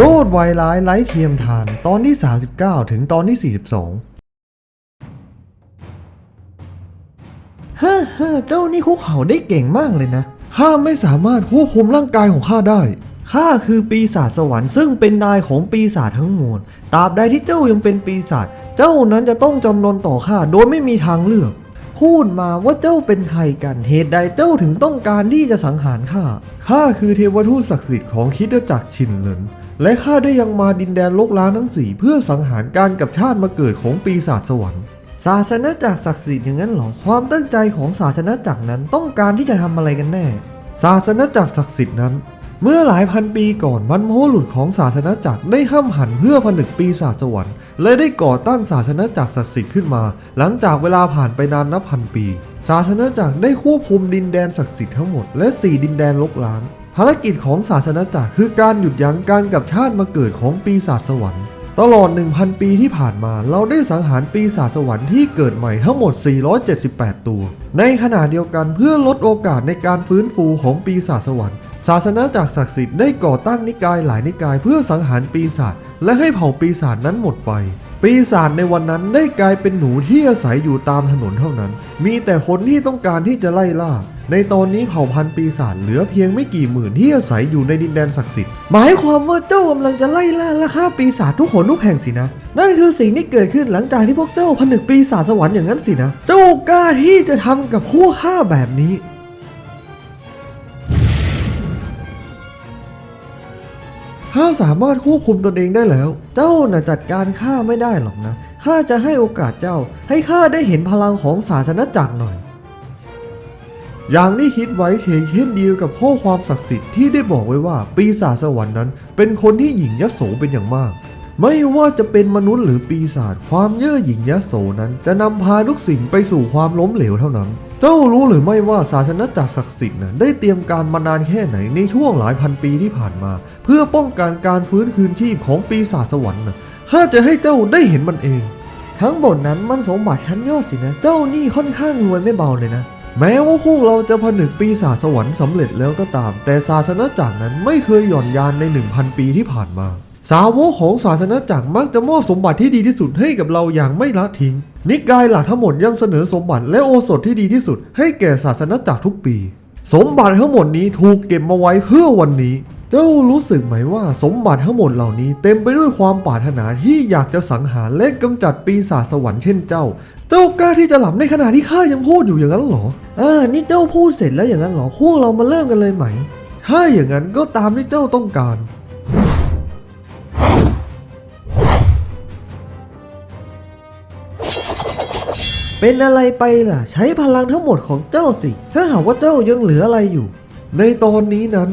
โยดไวร้ายไร้เทียมทาน ตอนที่ 39 ถึงตอนที่ 42ฮ่าฮ่าเจ้านี่คุกเข่าได้เก่งมากเลยนะ ข้าไม่สามารถควบคุมร่างกายของข้าได้ ข้าคือปีศาจสวรรค์ซึ่งเป็นนายของปีศาจทั้งมวล ตราบใดที่เจ้ายังเป็นปีศาจ เจ้านั้นจะต้องจำนนต่อข้าโดยไม่มีทางเลือกพูดมาว่าเจ้าเป็นใครกัน เหตุใดเจ้าถึงต้องการที่จะสังหารข้า ข้าคือเทวทูตศักดิ์สิทธิ์ของคริดจักรชินเหลิน และข้าได้ยังมาดินแดนลกล้างทั้งสี่เพื่อสังหารการกับชาติมาเกิดของปีศาจสวรรค์ ศาสนาจักรศักดิ์สิทธิ์อย่างนั้นเหรอ ความตั้งใจของศาสนาจักรนั้นต้องการที่จะทำอะไรกันแน่ ศาสนาจักรศักดิ์สิทธิ์นั้น เมื่อหลายพันปีก่อนบรรพบุรุษของศาสนาจักรได้ห้ามหันเพื่อผนึกปีศาจสวรรค์และได้ก่อตั้งศาสนาจักรศักดิ์สิทธิ์ขึ้นมา หลังจากเวลาผ่านไปนานนับพันปี ศาสนาจักรได้ควบคุมดินแดนศักดิ์สิทธิ์ทั้งหมดและสี่ดินแดนลกล้าง ภารกิจของศาสนาจักรคือการหยุดยั้งการกับชาติมาเกิดของปีศาจสวรรค์ ตลอด 1,000 ปีที่ผ่านมาเราได้สังหารปีศาจสวรรค์ที่เกิดใหม่ทั้งหมด 478 ตัว ในขณะเดียวกันเพื่อลดโอกาสในการฟื้นฟูของปีศาจสวรรค์ศาสนาจักรศักดิ์สิทธิ์ได้ก่อตั้งนิกายหลายนิกายเพื่อสังหารปีศาจและให้เผ่าปีศาจนั้นหมดไป ปีศาจในวันนั้นได้กลายเป็นหนูที่อาศัยอยู่ตามถนนเท่านั้น มีแต่คนที่ต้องการที่จะไล่ล่า ในตอนนี้เผ่าพันธุ์ปีศาจเหลือเพียงไม่กี่หมื่นที่อาศัยอยู่ในดินแดนศักดิ์สิทธิ์ หมายความว่าเจ้ากำลังจะไล่ล่าและฆ่าปีศาจทุกคนทุกแห่งสินะ นั่นคือสิ่งที่เกิดขึ้นหลังจากที่พวกเจ้าผนึกปีศาจสวรรค์อย่างนั้นสินะ เจ้ากล้าที่จะทำกับพวกข้าแบบนี้ข้าสามารถควบคุมตนเองได้แล้ว เจ้าน่ะจัดการข้าไม่ได้หรอกนะ ข้าจะให้โอกาสเจ้า ให้ข้าได้เห็นพลังของศาสนจักรหน่อย อย่างที่คิดไว้เชงเช่นเดียวกับข้อความศักดิ์สิทธิ์ที่ได้บอกไว้ว่าปีศาจสวรรค์นั้น เป็นคนที่หยิ่งยโสเป็นอย่างมาก ไม่ว่าจะเป็นมนุษย์หรือปีศาจความเย่อหยิ่งยโสนั้น จะนำพาทุกสิ่งไปสู่ความล้มเหลวเท่านั้น เจ้ารู้หรือไม่ว่าศาสนจักรศักดิ์สิทธิ์นั้นได้เตรียมการมานานแค่ไหนในช่วงหลายพันปีที่ผ่านมา เพื่อป้องกันการฟื้นคืนชีพของปีศาจสวรรค์นะข้าจะให้เจ้าได้เห็นมันเอง ทั้งหมดนั้นมันสมบัติชั้นยอดสินะ เจ้านี่ค่อนข้างรวยไม่เบาเลยนะ แม้ว่าพวกเราจะผนึกปีศาจสวรรค์สำเร็จแล้วก็ตาม แต่ศาสนาจักรนั้นไม่เคยหย่อนยานใน 1,000 ปีที่ผ่านมา สาวกของศาสนาจักรมักจะมอบสมบัติที่ดีที่สุดให้กับเราอย่างไม่ละทิ้ง นิกายหลักทั้งหมดยังเสนอสมบัติและโอสถที่ดีที่สุด ให้แก่ศาสนาจักรทุกปี สมบัติทั้งหมดนี้ถูกเก็บมาไว้เพื่อวันนี้ เจ้ารู้สึกไหมว่าสมบัติทั้งหมดเหล่านี้เต็มไปด้วยความปรารถนาที่อยากจะสังหารและกำจัดปีศาจสวรรค์เช่นเจ้า เจ้ากล้าที่จะหลับในขณะที่ข้ายังพูดอยู่อย่างนั้นหรอเออนี่เจ้าพูดเสร็จแล้วอย่างนั้นหรอ พวกเรามาเริ่มกันเลยไหม ถ้าอย่างนั้นก็ตามที่เจ้าต้องการเป็นอะไรไปล่ะ ใช้พลังทั้งหมดของเจ้าสิ ถ้าหากว่าเจ้ายังเหลืออะไรอยู่ ในตอนนี้นั้น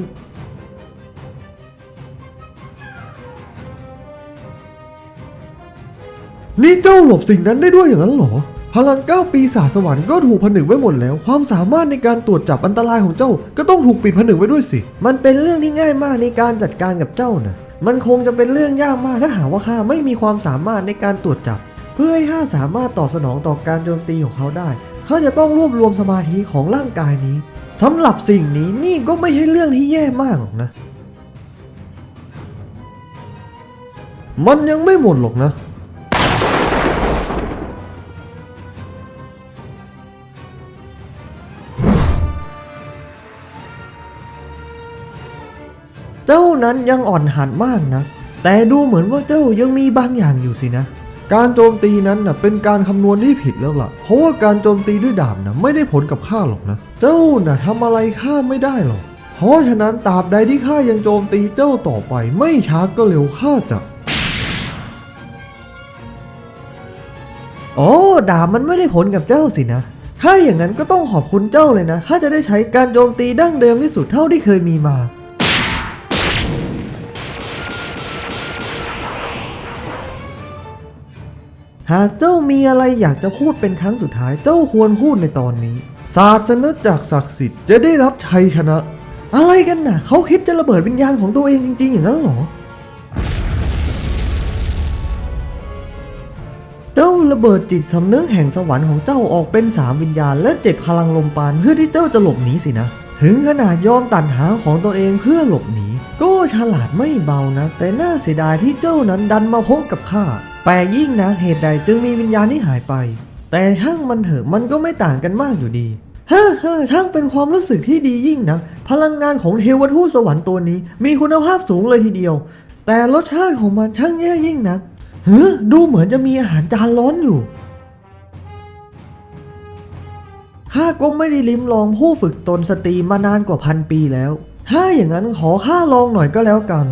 นี่เจ้าหลบสิ่งนั้นได้ด้วยอย่างนั้นเหรอ พลังเก้าปีศาจสวรรค์ก็ถูกผนึกไว้หมดแล้ว ความสามารถในการตรวจจับอันตรายของเจ้า ก็ต้องถูกปิดผนึกไว้ด้วยสิ มันเป็นเรื่องที่ง่ายมากในการจัดการกับเจ้านะมันคงจะเป็นเรื่องยากมากถ้าหากว่าข้าไม่มีความสามารถในการตรวจจับ เพื่อให้ข้าสามารถตอบสนองต่อการโจมตีของเขาได้เขาจะต้องรวบรวมสมาธิของร่างกายนี้สำหรับสิ่งนี้นี่ก็ไม่ใช่เรื่องที่แย่มากหรอกนะ มันยังไม่หมดหรอกนะ เจ้านั้นยังอ่อนหัดมากนะ แต่ดูเหมือนว่าเจ้ายังมีบางอย่างอยู่สินะ การโจมตีนั้นนะเป็นการคำนวณที่ผิดแล้วล่ะ เพราะว่าการโจมตีด้วยดาบนะไม่ได้ผลกับข้าหรอกนะ เจ้าน่ะทำอะไรข้าไม่ได้หรอก เพราะฉะนั้นตราบใดที่ข้ายังโจมตีเจ้าต่อไป ไม่ช้าก็เร็วข้าจะโอ้ดาบมันไม่ได้ผลกับเจ้าสินะ ถ้าอย่างนั้นก็ต้องขอบคุณเจ้าเลยนะ ถ้าจะได้ใช้การโจมตีดั้งเดิมที่สุดเท่าที่เคยมีมา หากเจ้ามีอะไรอยากจะพูดเป็นครั้งสุดท้ายเจ้าควรพูดในตอนนี้ ศาสนาจากศักดิ์สิทธิ์จะได้รับชัยชนะ อะไรกันน่ะเขาคิดจะระเบิดวิญญาณของตัวเองจริง ๆ อย่างนั้นหรอ เจ้าระเบิดจิตสำนึกแห่งสวรรค์ของเจ้าออกเป็นสามวิญญาณและเจ็ดพลังลมปานเพื่อที่เจ้าจะหลบหนีสินะ ถึงขนาดยอมตัดหาของตนเองเพื่อหลบหนีก็ฉลาดไม่เบานะ แต่น่าเสียดายที่เจ้านั้นดันมาพบกับข้า แปลกยิ่งนะเหตุใดจึงมีวิญญาณที่หายไป แต่ช่างมันเถอะมันก็ไม่ต่างกันมากอยู่ดีเฮ้อเฮ้อช่างเป็นความรู้สึกที่ดียิ่งนะพลังงานของเทวทูตสวรรค์ตัวนี้ มีคุณภาพสูงเลยทีเดียว แต่รสชาติของมันช่างแย่ยิ่งนะเฮ้อดูเหมือนจะมีอาหารจานร้อนอยู่ข้าก็ไม่ได้ลิ้มลองผู้ฝึกตนสตรีมานานกว่าพันปีแล้ว ถ้าอย่างนั้นขอข้าลองหน่อยก็แล้วกัน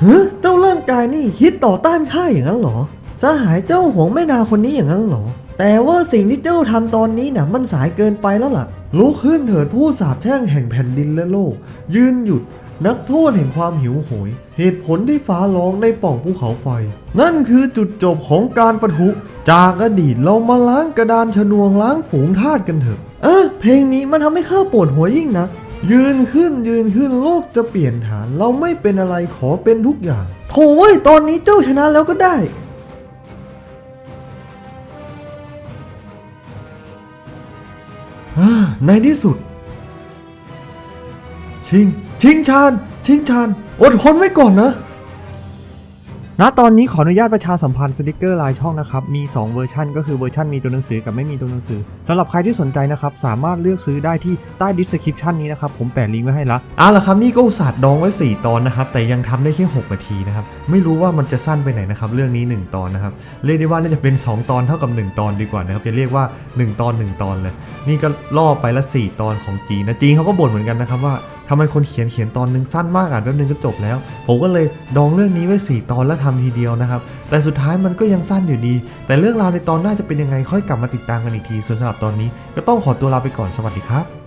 เฮ้เจ้าร่างกายนี่คิดต่อต้านข้าอย่างนั้นเหรอสหายเจ้าหวงแม่นาคนนี้อย่างนั้นเหรอ แต่ว่าสิ่งที่เจ้าทำตอนนี้น่ะมันสายเกินไปแล้วล่ะ ลุกขึ้นเถิดผู้สาบแช่งแห่งแผ่นดินและโลก ยืนหยุดนักโทษแห่งความหิวโหย เหตุผลที่ฟ้าร้องในป่องภูเขาไฟ นั่นคือจุดจบของการประทุจากอดีตเรามาล้างกระดานชนวนล้างฝูงทาสกันเถอะ เออเพลงนี้มันทำให้ข้าปวดหัวยิ่งนะ ยืนขึ้นยืนขึ้นโลกจะเปลี่ยนฐาน เราไม่เป็นอะไรขอเป็นทุกอย่าง โถ่ยตอนนี้เจ้าชนะแล้วก็ได้ ในที่สุด ชิง ชิงชาน ชิงชาน อดทนไว้ก่อนนะ ณตอนนี้ขออนุญาตประชาสัมพันธ์สติกเกอร์ลายช่องนะครับ มี 2 เวอร์ชันก็คือเวอร์ชันมีตัวหนังสือกับไม่มีตัวหนังสือสำหรับใครที่สนใจนะครับ สามารถเลือกซื้อได้ที่ใต้ดิสคริปชันนี้นะครับ ผมแปะลิงก์ไว้ให้ละเอาละครับนี่ก็อุตส่าห์ดองไว้ 4 ตอนนะครับ แต่ยังทำได้แค่6นาทีนะครับ ไม่รู้ว่ามันจะสั้นไปไหนนะครับ เรื่องนี้ 1 ตอนนะครับ เรียกได้ว่าน่าจะเป็น 2 ตอนเท่ากับ 1 ตอนดีกว่านะครับจะเรียกว่า 1 ตอน 1 ตอนเลย นี่ก็ล่อไปละ 4 ตอนของจีนนะจีนเขาก็บ่นเหมือนกันนะครับว่าทำไมคนเขียนเขียนตอนหนึงสั้นมากอ่านแป๊บนึงก็จบแล้ว ผมก็เลยดองเรื่องนี้ไว้ 4 ตอนแล้วทำทีเดียวนะครับ แต่สุดท้ายมันก็ยังสั้นอยู่ดี แต่เรื่องราวในตอนหน้าจะเป็นยังไงค่อยกลับมาติดตามกันอีกที ส่วนสำหรับตอนนี้ก็ต้องขอตัวลาไปก่อนสวัสดีครับ